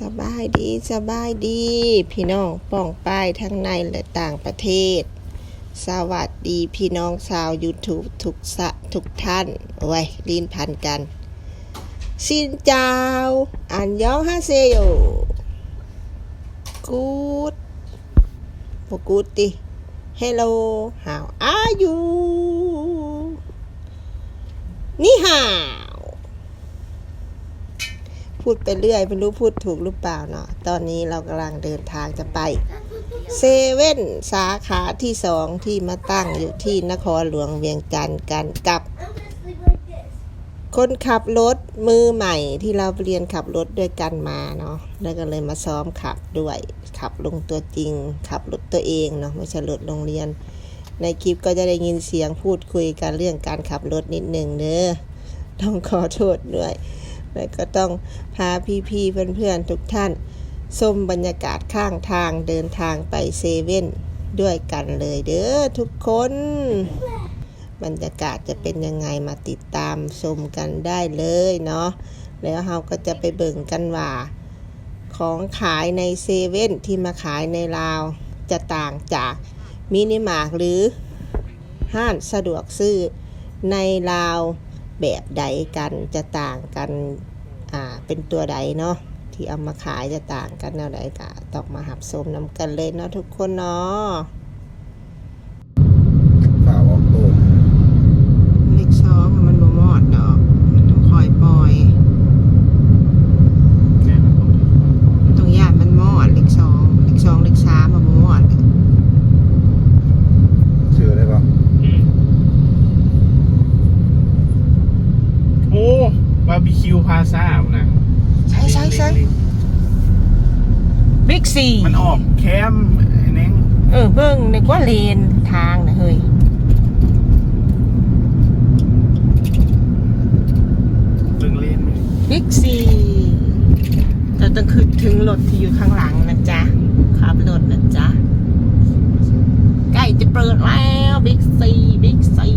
สบายดีสบายดี พี่น้องป้องป้ายทั้งในและต่างประเทศ สวัสดีพี่น้องชาว YouTube ทุกสะทุกท่านโอ้ยลิ้นพันกัน สินเจ้า อันยองฮาเซโยกูดบกูดติ Hello how are you นี่ห่า พูดไปเรื่อยไม่รู้พูดถูกหรือเปล่าเนาะตอนนี้เรากำลังเดินทางจะไปเซเว่นสาขาที่สองที่มาตั้งอยู่ที่นครหลวงเวียงจันทร์กันกับ คนขับรถมือใหม่ที่เราเรียนขับรถด้วยกันมาเนาะแล้วก็เลยมาซ้อมขับด้วย ขับลงตัวจริง ขับรถตัวเองเนาะไม่ใช่รถโรงเรียน ในคลิปก็จะได้ยินเสียงพูดคุยกันเรื่องการขับรถนิดหนึ่งเด้อต้องขอโทษด้วย แล้วก็ต้องพาพี่ๆเพื่อนๆทุกท่านชมบรรยากาศข้างทางเดินทางไปเซเว่นด้วยกันเลยเด้อทุกคน บรรยากาศจะเป็นยังไงมาติดตามชมกันได้เลยเนาะแล้วเราก็จะไปเบิ่งกันว่า ของขายในเซเว่นที่มาขายในลาว จะต่างจากมินิมาร์หรือห้างสะดวกซื้อในลาว แบบใดกันจะต่างกันอ่าเป็นตัวใดเนาะที่เอามาขายจะต่างกันแนวใดกะต้องมาหับสมน้ำกันเลยเนาะทุกคนเนาะ ฝ่าออกโต้ เล็กซองมันบ่มอดดอก มันต้องคอยปล่อยตรงย่านมันมอดเล็กซองเล็กซองเล็กสามมันบ่มอด ชื่อได้ปะ โอ้บาร์บีคิวพาซ่านะ ใช่ใช่ใช่บิ๊กซี มันออกแคมป์ไอ้เน้ง เออเบิ่งนึ กว่าเลนทางนะเฮ้ยเบิ่งเล่นไหมบิ๊กซีเราต้องขึ้นถึงรถที่อยู่ข้างหลังนะจ๊ะขับรถนะจ๊ะ ใกล้จะเปิดแล้วบิ๊กซีบิ๊กซี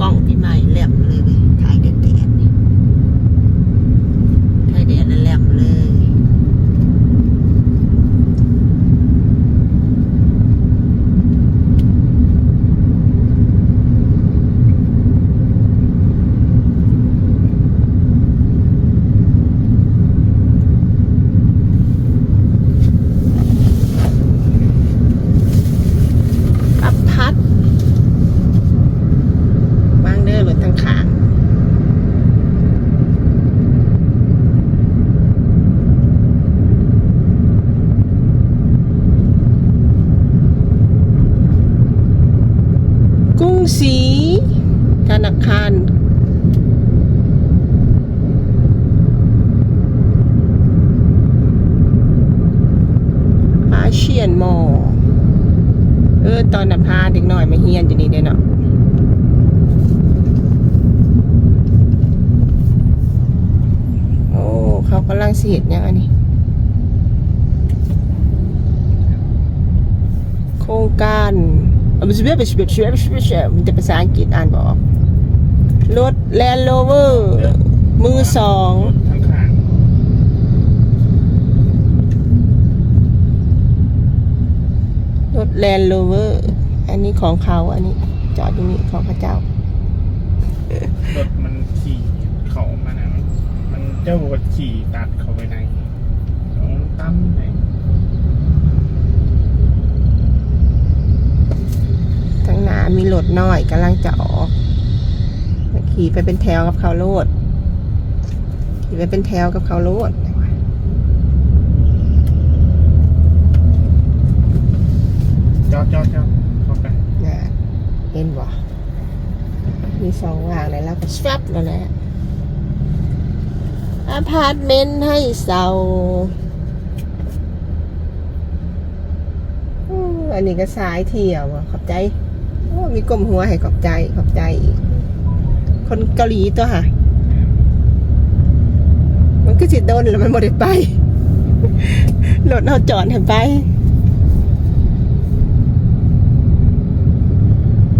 กล้องปีใหม่แหลมเลยเว้ยถ่ายแดดแดดนี่ถ่ายแดดแล้วแหลมเลย อัพพัดวางเด้อรถทั้งขางกรุ้งศรีธนาคาร อาเชียนมอ เออ ตอนน่ะพาเด็กน้อยมาเฮียนอยู่นี่เด้อเนาะโอ้ เขากำลังเสียดยังอันนี้ โครงการอะมันจะเป็นเป็นเป็นเป็นมันจะภาษาอังกฤษอ่านบอกรถแลนด์โรเวอร์มือสองรถแลนด์โรเวอร์อันนี้ของเขาอันนี้ จอดอยู่นี่ของพระเจ้ารถมันขี่เขามานะมันมันเจ้าวัดขี่ตัด ไปไหนเขาตั้มไหนทั้งหนามีรถน้อยกำลังจะออก ขี่ไปเป็นแถวกับเขาโลด ขี่ไปเป็นแถวกับเขาโลดจอดจอดจอดเข้าไปนะเห็นบ่มีสองว่างเลยแล้วก็ชับแล้วแหละ อพาร์ตเมนต์ให้เซาอู้อันนี้ก็สายเที่ยวอะขอบใจมีกลมหัวให้ขอบใจขอบใจอีกคนเกาหลีตัวค่ะ มันก็สิโดนแล้วมันบ่ได้ไปรถเอาจอดให้ไป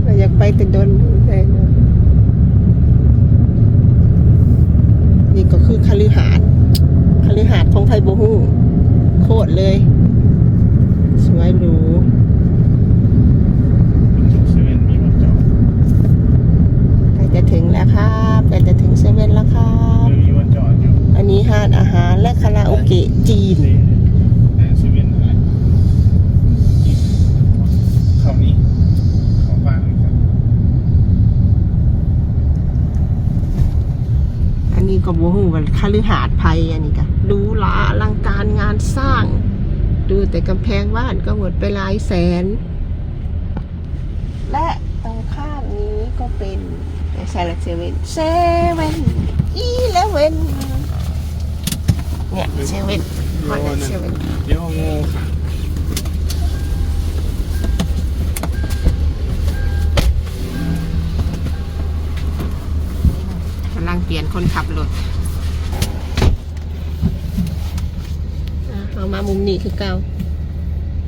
เราอยากไปแต่โดนเลยนะ นี่ก็คือคฤหาสน์คฤหาสน์ของไพบูฮูโคตรเลย สวยหรูเซเว่นมีรถจอดใกล้จะถึงแล้วครับใกล้จะถึงเซเว่นแล้วครับไม่มีรถจอดอยู่อันนี้ห้านอาหารและคาราโอเกะจีน แต่เซเว่นอะไรเขานี้เขาบ้านครับ อันนี้ก็บูฮูว่าคฤหาสน์ไทยอันนี้ก็ดูหลาอลังการงานสร้าง ดูแต่กำแพงบ้านก็หมดไปหลายแสน และตรงข้ามนี้ก็เป็นใช่ละเซเว่นเซเว่นอีเลเว่นเนี่ยเซเว่นมันเซเว่นเดี๋ยวงูค่ะ เปลี่ยนคนขับรถอะเอามามุมนี้คือเก่า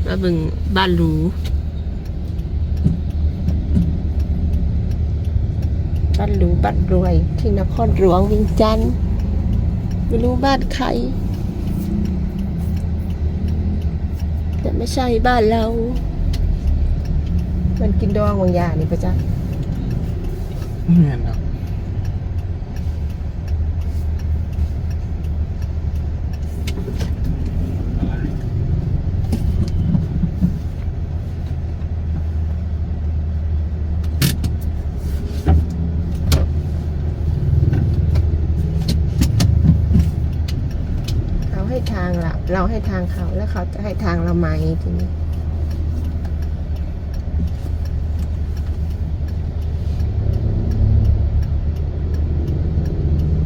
มาเบึงบ้านหรูบ้านหรูบ้านรวย ที่นครหลวงเวิงจันทร์ไม่รู้บ้านใคร แต่ไม่ใช่บ้านเรา มันกินดองบางอย่างนี่ปะจ๊ะไม่เห็นหรอกอะไร เขาให้ทางเราเราให้ ทางเขาแล้วเขาจะให้ทางเราไหมทีนี้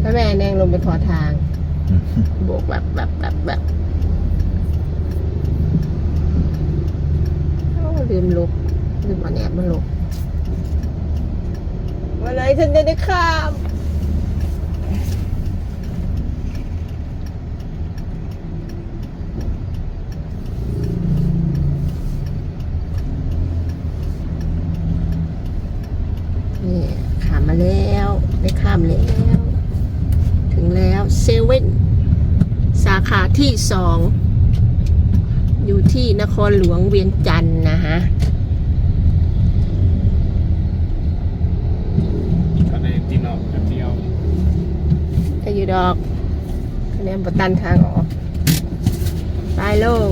แล้วแม่แนงลงไปขอทางโบกแบบแบบแบบแบบโอ้ลืมลบลืมเอันแอบมาลบมาเลยฉันจะได้ข้าม นี่ข้ามมาแล้ว ได้ข้ามแล้ว ถึงแล้วเซเว่นสาขาที่สอง อยู่ที่น ครหลวงเวียงจันทร์นะฮะก็เลยตีนออกแป๊บเดียวก็อยู่ดอกคะแนนบตันทางออก ไปลง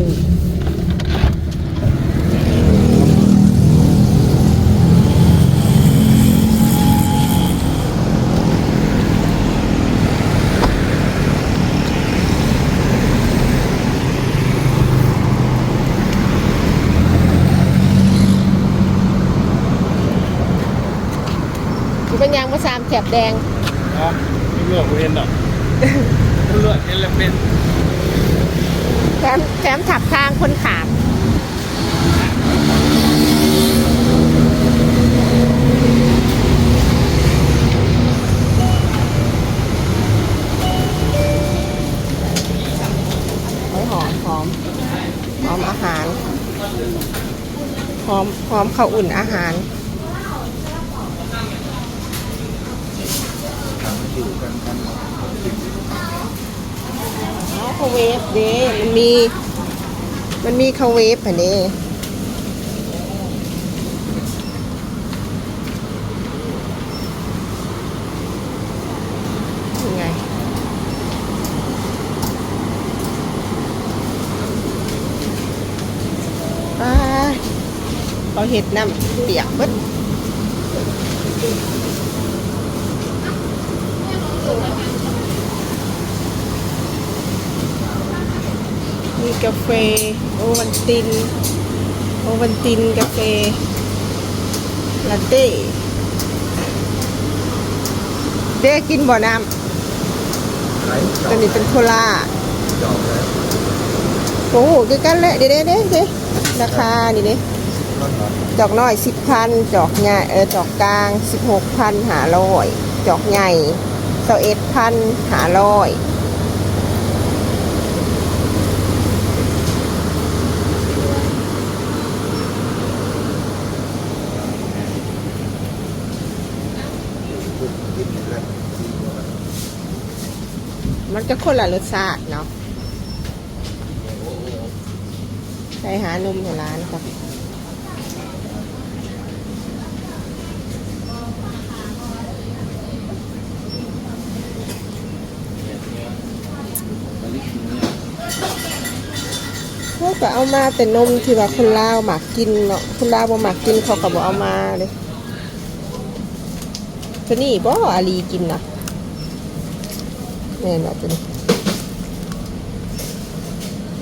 มันเป็นยางมะสามแถบแดงเนาะไม่เลือกกูเห็นหรอกเลือกเห็นแล้วเป็นแถมแถมถักทางคนขามโอ้ยหอมหอมหอมอาหารหอมหอมข้าวอุ่นอาหาร ทำอยู่กันกัน ไมโคร เวฟเด้มันมี มันมีไมโคเวฟอะเด้ยังไงไปเขาเห็ดน้ำเปียกเบิด มีกาแฟโอวันติน โอวันตินกาแฟลาเต้เด้กินบ่อน้ำขายจตัวนี้เป็นโคลาจอกแล้วโอ้โหคือกันแหละเด้เด้เด้เด้ราคานี่เด้ก็หนอนจอกน้อยสิบพันจอกใหญ่เออจอกกลางสิบหกพันหาร้อยจอกใหญ่เสาเอ็ดพันหาร้อย จะคนละรสชาติเนาะไปหานมในร้านครับเขาก็เอามาแต่นมที่ว่าคนลาวหมักกินเนาะคนลาวบ่หมักกินเขาก็บ่เอามาเลยตัวนี้บ่อาลีกินนะ แม่นว่าตัวนี้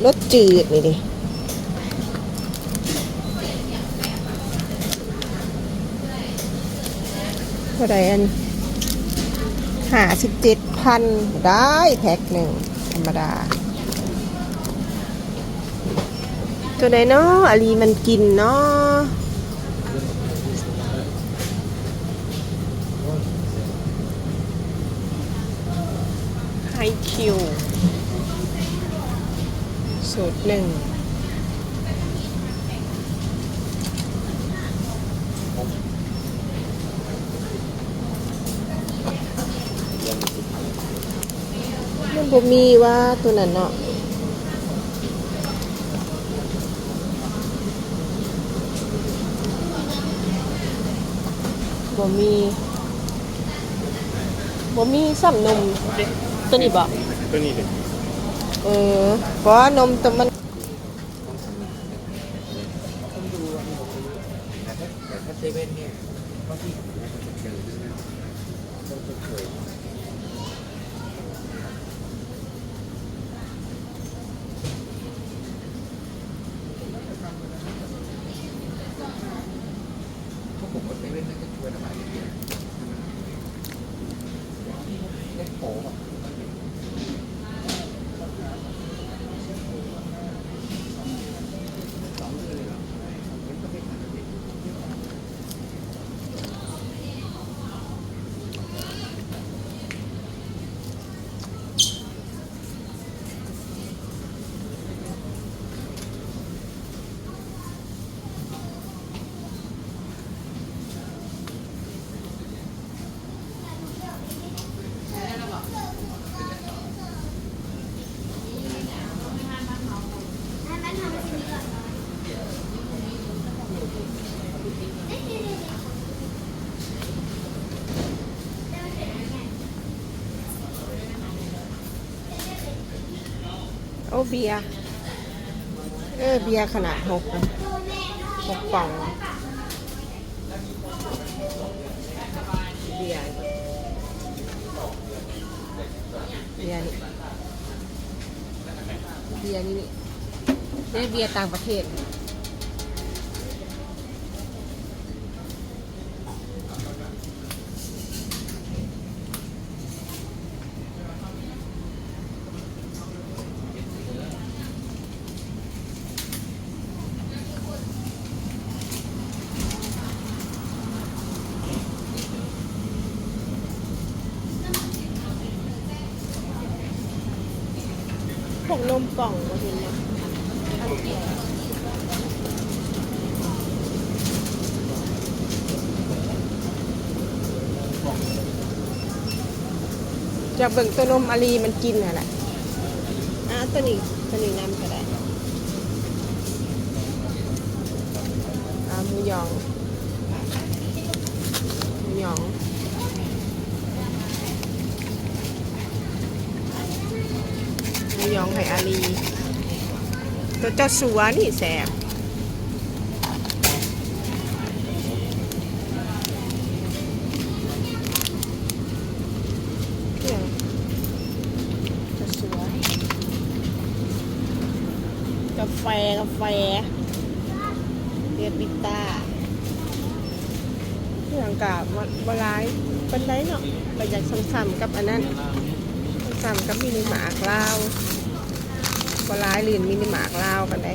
รสจืดนี่ดิเท่าไรอันห้าสิบเจ็ดพันได้แพ็คหนึ่งธรรมดา ตัวไหนเนาะอลีมันกินเนาะ คิวสูตรหนึ่งมันบ่มีว่าตัวนั้นเนาะบ่มีบ่มีซ้ำนม ตัวนี้บ่ตัวนี้เลยเออเพราะว่านมตัวมัน แต่ถ้าเซเว่นเนี่ยบางทีผมก็จะเจอต้องเคยเพราะผมว่าเซเว่นน่าจะช่วยระบายเยอะเล็กโผล่แบบ โอ้ เบียร์เออเบียร์ขนาดหกหกกล่องเบียร์เบียร์นี่เบียร์นี่นี่นี่เบียร์ต่างประเทศ พวกนมกล่องมาเห็นนะจะเบิ่งตัวนมอาลีมันกินน่ะแหละอะตัวนี้ตัวนี้น้ำก็ได้อ่าหมูหยองหมูหยอง ห มูยองไห่อาลี ตัวเจ้าสัวนี่แสบเจ้าสัวกาแฟกาแฟเรียบิต้าเครื่องกับบลายเป็นไรเนาะประหยัดซ้ำๆกับอันนั้น ซ้ำกับมินิมาร์กลาวบร้ายลีนมินิมาร์กลาวกันได้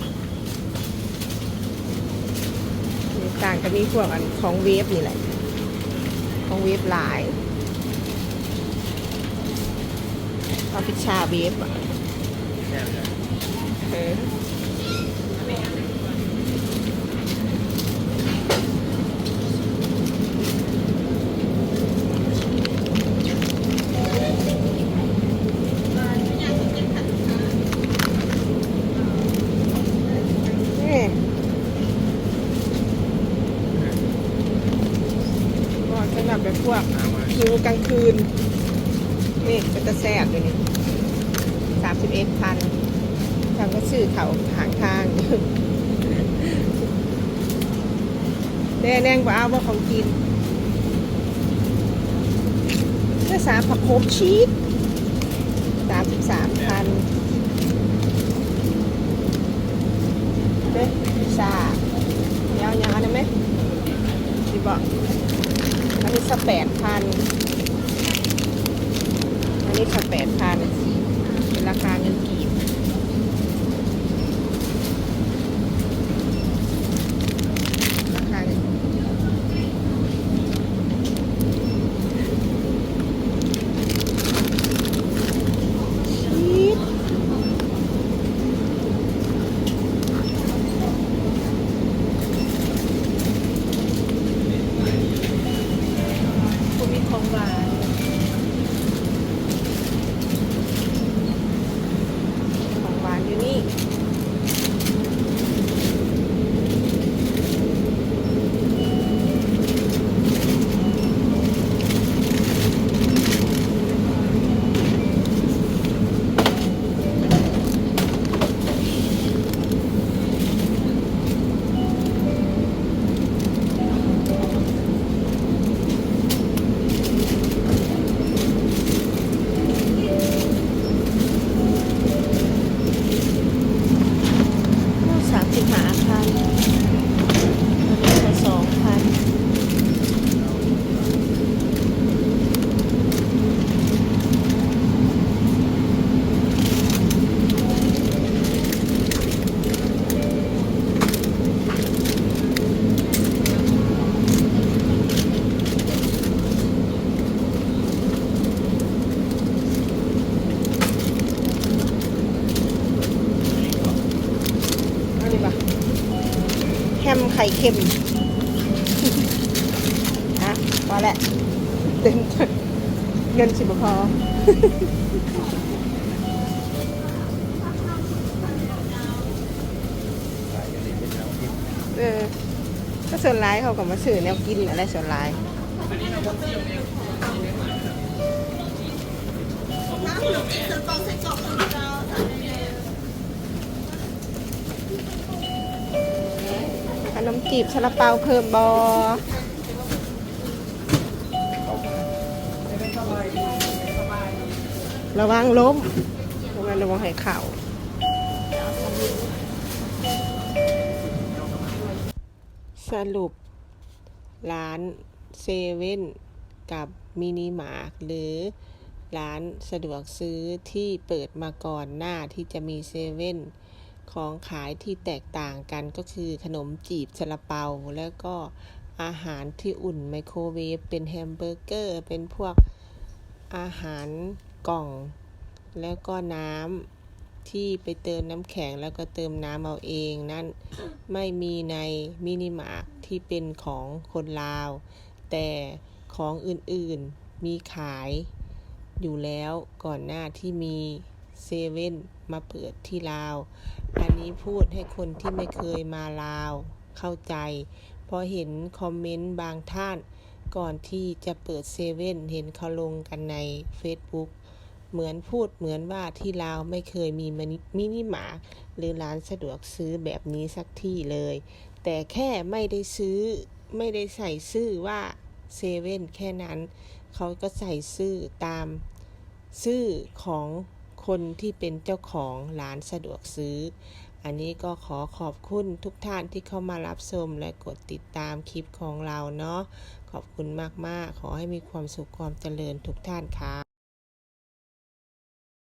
ต่างกันมีพวกอันของเวฟนี่แหละ ของเวฟหลายเอาพิชาเวฟอะเออ กลางคืน นี่ก็จะแซ่บเลยนี่สามสิบเอ็ดพันทางก็ชื่อเขาหางทางแน่แน่งกว่าเอาว่าของกินเนื้อสามผักโขมชีสสามสิบสามพันเด้ซ่าเดี๋ยวยังอันะไหมสิบอก อันนี้สแปดพันอันนี้สแปดพันราคาเงินกีบราคาเงินกีบชีส คุณมีของหวานของหวานอยู่นี่ สามสิบห้าพันอันนี้ก็สองพันเอาดีป่ะ ส่เค็มอะพอแหละเต็มเงินสิบพอเออก็ส่วนร้ายเขาก็มาสื่อแนวกินอะไรส่วนร้ายขน นมจีบซาลาเปาเพิ่มบอระวังล้มระวังระวังให้เข่าสรุป ร้านเซเว่นกับมินิมาร์ทหรือร้านสะดวกซื้อที่เปิดมาก่อนหน้าที่จะมีเซเว่น ของขายที่แตกต่างกันก็คือขนมจีบซาลาเปา แล้วก็อาหารที่อุ่นไมโครเวฟเป็นแฮมเบอร์เกอร์ เป็นพวกอาหารกล่อง แล้วก็น้ำที่ไปเติมน้ำแข็งแล้วก็เติมน้ำเอาเองนั่นไม่มีในมินิมาร์ทที่เป็นของคนลาว แต่ของอื่นๆมีขายอยู่แล้วก่อนหน้าที่มี เซเว่นมาเปิดที่ลาว อันนี้พูดให้คนที่ไม่เคยมาลาว เข้าใจเพราะเห็นคอมเมนต์บางท่าน ก่อนที่จะเปิดเซเว่นเห็นเขาลงกันใน Facebook เหมือนพูดเหมือนว่าที่ลาวไม่เคยมีมินิมาร์หรือร้านสะดวกซื้อแบบนี้สักที่เลย แต่แค่ไม่ได้ซื้อไม่ได้ใส่ชื่อว่าเซเว่นแค่นั้น เขาก็ใส่ชื่อตามชื่อของ คนที่เป็นเจ้าของร้านสะดวกซื้อ อันนี้ก็ขอขอบคุณทุกท่านที่เข้ามารับชมและกดติดตามคลิปของเราเนาะ ขอบคุณมากๆ ขอให้มีความสุขความเจริญทุกท่านค่ะ